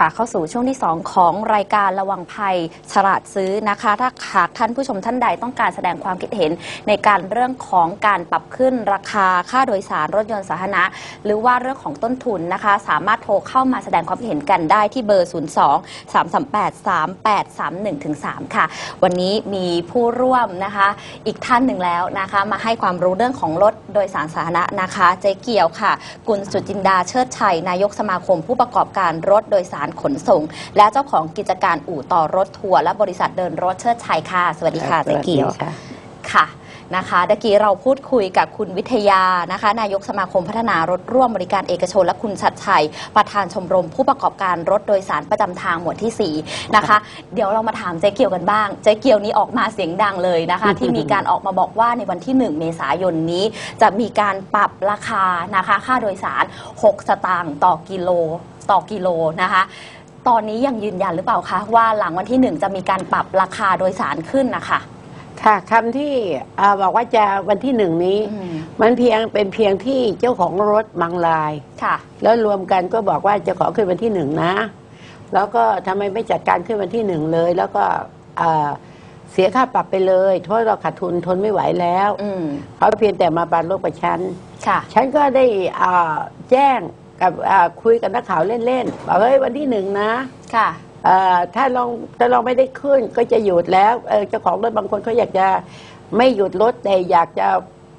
ค่ะเข้าสู่ช่วงที่ 2 ของรายการระวังภัยฉลาดซื้อนะคะ ถ้าหากท่านผู้ชมท่านใดต้องการแสดงความคิดเห็นในการเรื่องของการปรับขึ้นราคาค่าโดยสารรถยนต์สาธารณะ หรือว่าเรื่องของต้นทุนนะคะ สามารถโทรเข้ามาแสดงความคิดเห็นกันได้ที่เบอร์ 02 338 3831ถึง3ค่ะ วันนี้มีผู้ร่วมนะคะ อีกท่านหนึ่งแล้วนะคะ มาให้ความรู้เรื่องของรถโดยสารสาธารณะนะคะ เจ๊เกียวค่ะ กุลสุจินดาเชิดชัยนายกสมาคมผู้ประกอบการรถโดยสารขนส่ง และเจ้าของกิจการอู่ต่อรถทัวร์และบริษัทเดินรถเชิดชัยค่ะ สวัสดีค่ะเจ๊เกียวสวัสดีค่ะค่ะ นะคะตะกี้เราพูดคุยกับคุณวิทยานะคะ นายกสมาคมพัฒนารถร่วมบริการเอกชน และคุณชัดชัย ประธานชมรมผู้ประกอบการรถโดยสารประจำทางหมวดที่ 4 นะคะ เดี๋ยวเรามาถามเจ๊เกียวกันบ้าง เจ๊เกียวนี้ออกมาเสียงดังเลยนะคะ ที่มีการออกมาบอกว่าในวันที่ 1 เมษายนนี้ จะมีการปรับราคานะคะ ค่าโดยสาร 6 สตางค์ต่อกิโลต่อกิโลนะคะตอนนี้ยังยืนยันหรือเปล่าคะว่าหลังวันที่หนึ่งจะมีการปรับราคาโดยสารขึ้นนะคะ ค่ะคำที่อ่าบอกว่าจะวันที่หนึ่งนี้ อืม มันเพียงเป็นเพียงที่เจ้าของรถบางราย ค่ะ แล้วรวมกันก็บอกว่าจะขอขึ้นวันที่หนึ่งนะ แล้วก็ทำไมไม่จัดการขึ้นวันที่หนึ่งเลย แล้วก็อ่าเสียค่าปรับไปเลยเพราะเราขาดทุนทนไม่ไหวแล้วอืม เขาเพียงแต่มาบานโลกประชัน ค่ะ ฉันก็ได้อ่าแจ้งกับอ่าคุยกับนักข่าวเล่นๆบอกเฮ้ยวันที่หนึ่งนะ ค่ะ เอ่อถ้าลองถ้าลองไม่ได้ขึ้นก็จะหยุดแล้วเอ่อเจ้าของรถบางคนเขาอยากจะไม่หยุดรถแต่อยากจะ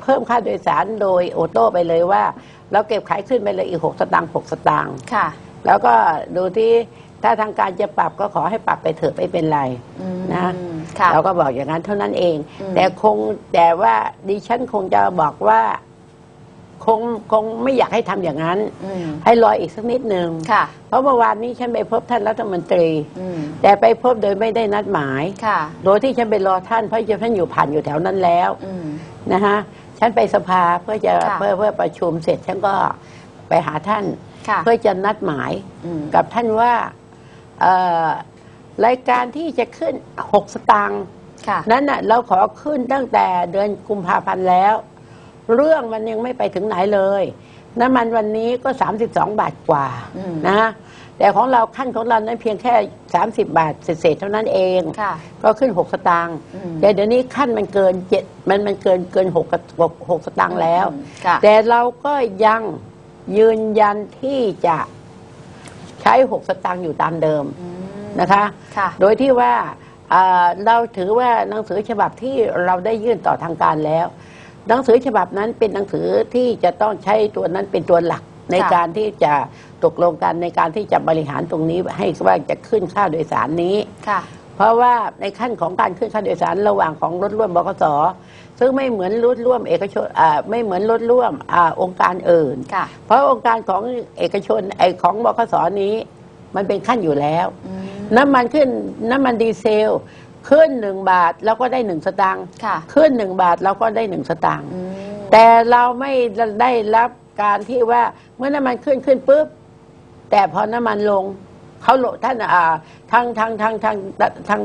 เพิ่มค่าโดยสารโดยโอโต้ไปเลยว่า เราเก็บขายขึ้นไปเลยอีกหกสตางค์หกสตางค์ ค่ะ แล้วก็ดูที่ถ้าทางการจะปรับก็ขอให้ปรับไปเถอะไม่เป็นไรอืมนะค่ะ เราก็บอกอย่างนั้นเท่านั้นเอง อืม แต่คงแต่ว่าดิฉันคงจะบอกว่า คงคงไม่อยากให้ทำอย่างนั้น อืม ให้รออีกสักนิดหนึ่งค่ะ เพราะเมื่อวานนี้ฉันไปพบท่านรัฐมนตรี อืมแต่ไปพบโดยไม่ได้นัดหมาย ค่ะ โดยที่ฉันไปรอท่านเพราะท่านอยู่ผ่านอยู่แถวนั้นแล้วอืม นะฮะฉันไปสภาเพื่อจะค่ะ เพื่อเพื่อประชุมเสร็จฉันก็ไปหาท่าน ค่ะเพื่อจะนัดหมายอืมกับท่านว่าเอ่อรายการที่จะขึ้นหกสตางค์ค่ะ นั้นน่ะเราขอขึ้นตั้งแต่เดือนกุมภาพันธ์แล้ว เรื่องมันยังไม่ไปถึงไหนเลยน้ำมันวันนี้ก็ 32 บาทกว่าอืมนะแต่ของเราขั้นของเรานั้นเพียงแค่ 30 บาทเศษๆเท่านั้นเองค่ะก็ขึ้น 6 สตางค์อืมแต่เดี๋ยวนี้ขั้นมันเกินเจ็ดมันมันเกินเกิน6กับหกสตางค์แล้วอืมค่ะแต่เราก็ยังยืนยันที่จะใช้ 6 สตางค์อยู่ตามเดิมอืมนะคะค่ะโดยที่ว่าเอ่อเราถือว่าหนังสือฉบับที่เราได้ยื่นต่อทางการแล้ว หนังสือฉบับนั้นเป็นหนังสือที่จะต้องใช้ตัวนั้นเป็นตัวหลักในค่ะการที่จะตกลงกันในการที่จะบริหารตรงนี้ให้ว่าจะขึ้นค่าโดยสารนี้ค่ะ เพราะว่าในขั้นของการขึ้นค่าโดยสารระหว่างของรถร่วมบกสซึ่งไม่เหมือนรถร่วมเอกชนอ่าไม่เหมือนรถร่วมอาองค์การอื่นค่ะเพราะองค์การของเอกชนไอของบกสนี้ มันเป็นขั้นอยู่แล้วอืมน้ำมันขึ้นน้ำมันดีเซล ขึ้นหนึ่งบาทเราก็ได้หนึ่งสตางค์ค่ะ ขึ้นหนึ่งบาทเราก็ได้หนึ่งสตางค์อืมแต่เราไม่ได้รับการที่ว่าเมื่อน้ำมันขึ้นขึ้นปุ๊บแต่พอน้ำมันลงเขาโลท่านอ่าทางทางทางทางทาง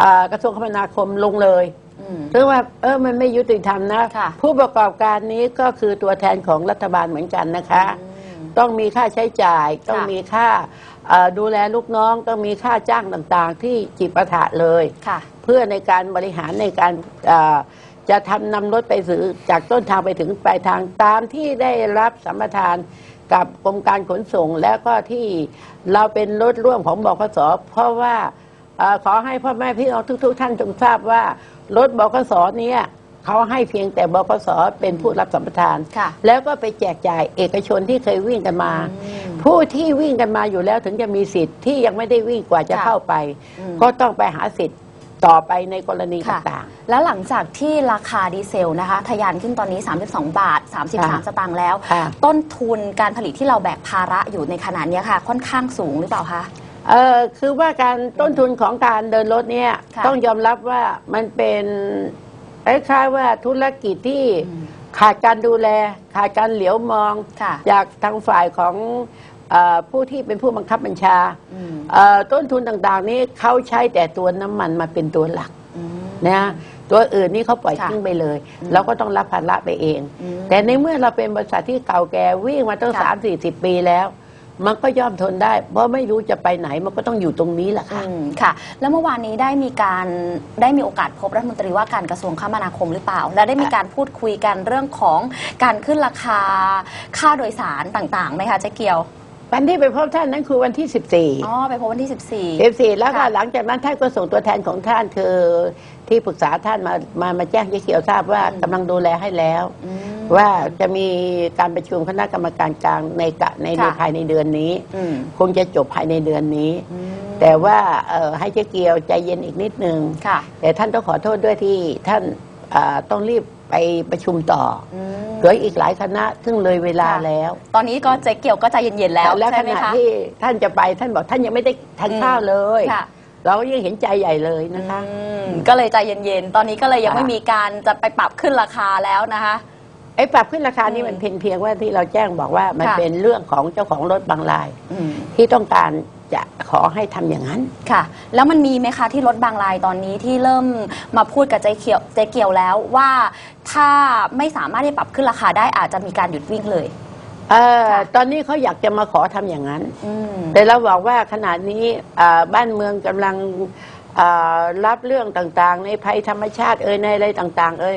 อ่ากระทรวงคมนาคมลงเลย อืม เรื่องว่าเออมันไม่ยุติธรรมนะ ค่ะ ผู้ประกอบการนี้ก็คือตัวแทนของรัฐบาลเหมือนกันนะคะ อืม ต้องมีค่าใช้จ่ายต้องค่ะมีค่าเอ่อ ดูแลลูกน้องต้องมีค่าจ้างต่างๆ ที่จิปาถะเลยค่ะเพื่อในการบริหารในการเอ่อจะทำนำรถไปสื่อจากต้นทางไปถึงปลายทางตามที่ได้รับสัมปทานกับกรมการขนส่งแล้วก็ที่เราเป็นรถร่วมของบขสเพราะว่าเออขอให้พ่อแม่พี่น้องทุก ๆ ท่านจงทราบว่ารถบขสเนี้ยเขาให้เพียงแต่บขสเป็นผู้รับสัมปทานค่ะแล้วก็ไปแจกจ่ายเอกชนที่เคยวิ่งกันมาอืม ผู้ที่วิ่งกันมาอยู่แล้วถึงจะมีสิทธิ์ที่ยังไม่ได้วิ่งกว่าจะค่ะเข้าไป อืม ก็ต้องไปหาสิทธิ์ต่อไปในกรณีค่ะ ต่าง แล้วหลังจากที่ราคาดีเซลนะคะ ทะยานขึ้นตอนนี้ 32 บาท33ค่ะสตางค์แล้ว ค่ะ ต้นทุนการผลิตที่เราแบกภาระอยู่ในขณะเนี้ยค่ะ ค่อนข้างสูงหรือเปล่าคะ ๆเออคือว่าการต้นทุนของการเดินรถเนี่ยค่ะ ต้องยอมรับว่ามันเป็นคล้ายๆว่าธุรกิจที่อืมขาดการดูแล ขาดการเหลียวมอง ค่ะ จากทางฝ่ายของ เออผู้ที่เป็นผู้บังคับบัญชาอืมเอ่อต้นทุนต่างๆ นี้เขาใช้แต่ตัวน้ำมันมาเป็นตัวหลักอืมนะตัวอื่นนี่เขาปล่อยค่ะทิ้งไปเลยอืมเราก็ต้องรับภาระไปเองอืมแต่ในเมื่อเราเป็นบริษัทที่เก่าแก่วิ่งมาตั้งค่ะ สามสี่สิบปีแล้ว มันก็ย่อมทนได้ เพราะไม่รู้จะไปไหนมันก็ต้องอยู่ตรงนี้แหละอืค่ะมค่ะ แล้วเมื่อวานนี้ได้มีการได้มีโอกาสพบรัฐมนตรีว่าการกระทรวงคมนาคมหรือเปล่า และได้มีการพูดคุยกันเรื่องของการขึ้นราคาค่าโดยสารต่างๆไหมคะเจ๊เกียว วันที่ไปพบท่านนั้นคือวันที่14อ๋อไปพบวันที่14แล้วก็ค่ะหลังจากนั้นท่านก็ส่งตัวแทนของท่านคือที่ปรึกษาท่านมามามาแจ้งยี่เขียวทราบว่ากำลังดูแลให้แล้ว14อืมว่าจะมีการประชุมคณะกรรมการกลางในกะในในค่ะภายในเดือนนี้อืมคงจะจบภายในเดือนนี้อืมแต่ว่าเอ่อให้เจ๊เกียวใจเย็นอีกนิดนึงค่ะแต่ท่านต้องขอโทษด้วยที่ท่านอ่าต้องรีบ ไปประชุมต่ออืมเหลืออีกหลายคณะซึ่งเลยเวลาค่ะแล้ว ตอนนี้ก็เจ๊เกียวก็ใจเย็นๆแล้วและขใช่ไหมณะคะที่ท่านจะไปท่านบอกท่านยังไม่ได้ทานข้าวเลย ค่ะเราก็ยังเห็นใจใหญ่เลยนะคะ อืมก็เลยใจเย็นๆ ตอนนี้ก็เลยยังค่ะ ไม่มีการจะไปปรับขึ้นราคาแล้วนะคะ ไอ้ปรับขึ้นราคานี่อืมมันเพียงเพียงว่าที่เราแจ้งบอกว่ามันค่ะ เป็นเรื่องของเจ้าของรถบางราย อืมที่ต้องการจะขอให้ทำอย่างนั้น ค่ะ แล้วมันมีไหมคะที่รถบางรายตอนนี้ที่เริ่มมาพูดกับเจ๊เกียวเจ๊เกียวแล้วว่า ถ้าไม่สามารถที่ปรับขึ้นราคาได้อาจจะมีการหยุดวิ่งเลย เออค่ะตอนนี้เขาอยากจะมาขอทำอย่างนั้น อืม แต่เราบอกว่าขณะนี้อ่าบ้านเมืองกำลังอ่ารับเรื่องต่างๆ ในภัยธรรมชาติเอ่ยในอะไรต่างๆ เอ่ย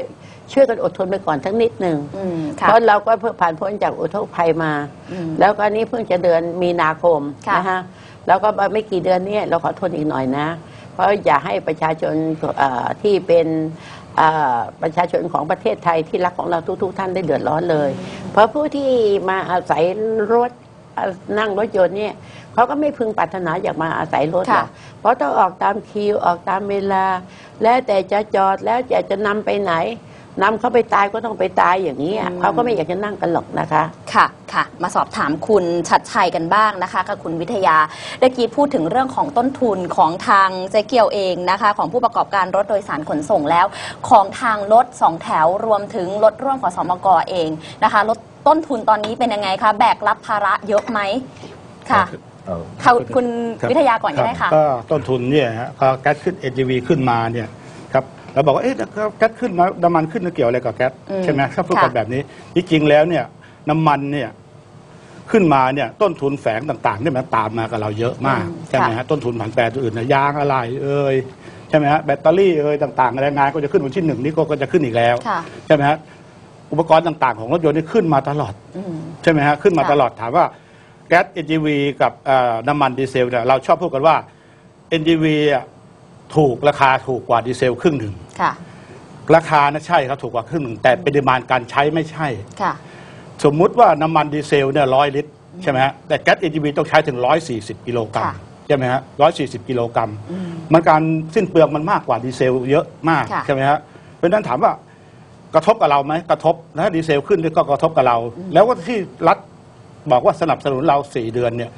ช่วยกันอดทนไปก่อนทั้งนิดหนึ่งอืมเพค่ะราะเราก็เพิ่งผ่านพ้นจากอุทกภัยมา อืมแล้วก็นี่เพิ่งจะเดือนมีนาคมค่ะ นะฮะแล้วก็ไม่กี่เดือนเนี้เราขอทนอีกหน่อยนะ เพราะอย่าให้ประชาชนเอ่อที่เป็นเอ่อ ประชาชนของประเทศไทยที่รักของเราทุก ๆ ท่านได้เดือดร้อนเลย เพราะผู้ที่มาอาศัยรถเอ่อนั่งรถยนต์เนี่ยเขาก็ไม่พึงปรารถนาอยากมาอาศัยรถหรอกค่ะเพราะต้องออกตามคิวออกตามเวลา แล้วแต่จะจอดแล้วจะจะนำไปไหน นำเขาไปตายก็ต้องไปตายอย่างนี้อะอืมเขาก็ไม่อยากจะนั่งกันหรอกนะคะ ค่ะค่ะ มาสอบถามคุณชัดชัยกันบ้างนะคะกับคุณวิทยาเมื่อกี้พูดถึงเรื่องของต้นทุนของทางเจ๊เกียวเองนะคะ ของผู้ประกอบการรถโดยสารขนส่งแล้ว ของทางรถสองแถวรวมถึงรถร่วมขอสมกเองนะคะรถต้นทุนตอนนี้เป็นยังไงคะแบกรับภาระเยอะไหมค่ะเอ่อค่ะคุณรับวิทยาก่อนก็ได้ค่ะรับก็ต้นทุนเนี่ยฮะก็แก๊สขึ้น NGV ขึ้นมาเนี่ยครับ เราบอกว่าเอ๊ะแก๊สขึ้นมาน้ำมันขึ้นแล้วเกี่ยวอะไรกับแก๊สอืมใช่ไหมถ้าพูดกันค่ะแบบนี้จริงๆแล้วเนี่ยน้ำมันเนี่ยขึ้นมาเนี่ยต้นทุนแฝงต่างๆเนี่ยมันตามมากับเราเยอะมากอืมใช่ไหมค่ะฮะต้นทุนผันแปรตัวอื่นนะยางอะไรเอ่ยใช่ไหมฮะแบตเตอรี่เอ่ยต่างๆแรงงานก็จะขึ้นวันที่หนึ่งนี่ก็ก็จะขึ้นอีกแล้วค่ะใช่ไหมฮะอุปกรณ์ต่างๆ ของรถยนต์นี่ขึ้นมาตลอดอืมใช่ไหมฮะขึ้นมาค่ะตลอดถามว่าแก๊ส NGV กับเอ่อน้ำมันดีเซลเนี่ยเราชอบพูดกันว่า NGV อะถูกราคาถูกกว่าดีเซลครึ่งหนึ่ง ค่ะ ราคานะใช่ครับถูกกว่าครึ่งหนึ่งแต่ปริมาณการใช้ไม่ใช่ ค่ะ สมมุติว่าน้ำมันดีเซลเนี่ยร้อยลิตรใช่ไหมฮะแต่แก๊ส NGV ต้องใช้ถึง 140 กิโลกรัมค่ะใช่ไหมฮะ140 กิโลกรัมอืมมันการสิ้นเปลืองมันมากกว่าดีเซลเยอะมากค่ะ ใช่ไหมฮะเพราะฉะนั้นถามว่ากระทบกับเราไหมกระทบนะดีเซลขึ้นก็กระทบกับเรา แล้วก็ที่รัฐบอกว่าสนับสนุนเราสี่เดือนเนี่ย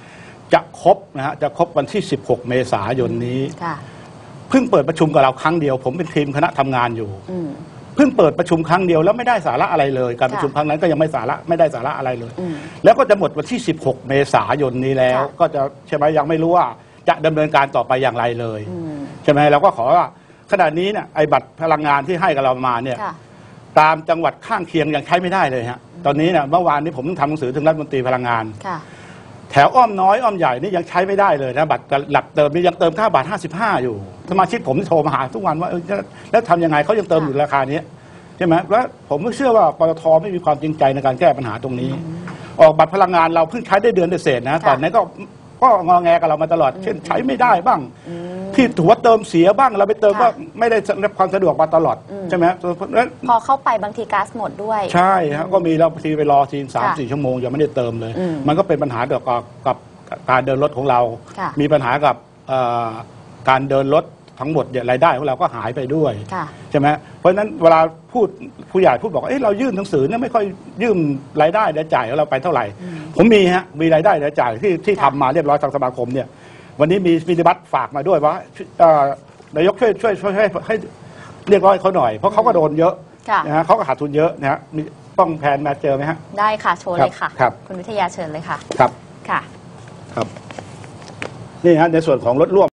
จะครบนะฮะจะครบวันที่ 16 เมษายนนี้ ค่ะ เพิ่งเปิดประชุมกับเราครั้งเดียว ผมเป็นทีมคณะทำงานอยู่อืมเพิ่งเปิดประชุมครั้งเดียวแล้วไม่ได้สาระอะไรเลย การประชุมค่ะครั้งนั้นก็ยังไม่สาระไม่ได้สาระอะไรเลยอืมแล้วก็จะหมดวันที่ 16 เมษายนนี้แล้วค่ะก็จะใช่ไหมยังไม่รู้ว่าจะดำเนินการต่อไปอย่างไรเลยอืมใช่ไหมเราก็ขอว่าขณะนี้เนี่ยไอ้บัตรพลังงานที่ให้กับเรามาเนี่ยค่ะตามจังหวัดข้างเคียงยังใช้ไม่ได้เลยฮะตอนนี้เนี่ยเมื่อวานนี้ผมเพิ่งทำหนังสือถึงรัฐมนตรีพลังงานค่ะ แถวอ้อมน้อยอ้อมใหญ่นี่ยังใช้ไม่ได้เลยนะบัตรหลักเติมนี่ยังเติมค่าบาท55 อยู่ สมาชิกผมโทรมาหาทุกวันว่าเออแล้วแล้วทำยังไงเขายังเติมอยู่ราคานี้ใช่ไหมแล้วผมก็เชื่อว่าปตทไม่มีความจริงใจในการแก้ปัญหาตรงนี้ ออกบัตรพลังงานเราเพิ่งใช้ได้เดือนเศษๆนเศษนะตอนนั้นก็ก็งอแงกับเรามาตลอด เช่นใช้ไม่ได้บ้าง อืม ที่ถัวเติมเสียบ้างเราไปเติมค่ะก็ไม่ได้รับความสะดวกมาตลอดอืมใช่ไหมเพราะฉะนั้นพอเข้าไปบางทีก๊าซหมดด้วย ใช่ฮะก็มีเราทีไปรอทีสามค่ะสี่ชั่วโมงยังไม่ได้เติมเลย อืมมันก็เป็นปัญหาเกี่ยวกับกับการเดินรถของเรา ค่ะ มีปัญหากับเอ่อการเดินรถทั้งหมดเนี่ยรายได้ของเราก็หายไปด้วย ค่ะ ใช่ไหมเพราะฉะนั้นเวลาพูดผู้ใหญ่พูดบอกว่าเอ้เรายื่นหนังสือเนี่ยไม่ค่อยยื่นรายได้รายจ่ายของเราไปเท่าไหร่ ผมมีฮะมีรายได้รายจ่ายที่ที่ค่ะ ทำมาเรียบร้อยทางสมาคมเนี่ย วันนี้มีมีนิบัตฝากมาด้วยว่าเอ่อนายกช่วยช่วยช่วยให้ให้เรียกร้อยเขาหน่อย เพราะเขาก็โดนเยอะค่ะนะฮะเขาก็ขาดทุนเยอะนะฮะมีต้องแพนมาเจอไหมฮะได้ค่ะโชว์เลยค่ะครับคุณวิทยาเชิญเลยค่ะ ครับค่ะ ครับ นี่ฮะในส่วนของรถร่วม